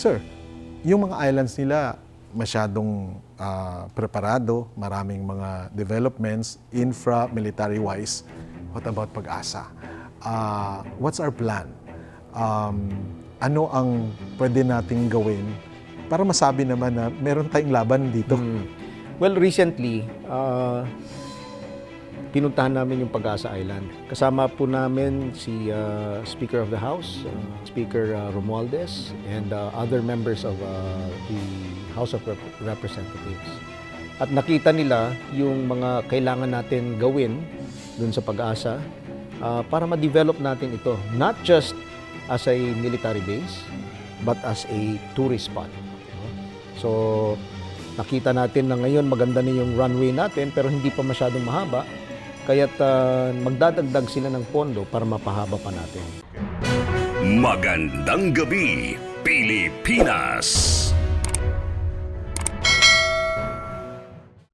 Sir, yung mga islands nila masyadong ah, preparado, maraming mga developments, infra, military-wise. What about pag-asa? Ah, what's our plan? Um, ano ang pwede nating gawin para masabi naman na meron tayong laban dito? Well, recently, uh, pinuntahan namin yung Pag-asa Island. Kasama po namin si uh, Speaker of the House, uh, Speaker uh, Romualdez, and uh, other members of uh, the House of Rep- Representatives. At nakita nila yung mga kailangan natin gawin dun sa Pag-asa uh, para ma-develop natin ito. Not just as a military base, but as a tourist spot. So, nakita natin na ngayon maganda na yung runway natin pero hindi pa masyadong mahaba. Kaya't ah, magdadagdag sila ng pondo para mapahaba pa natin. Magandang gabi, Pilipinas!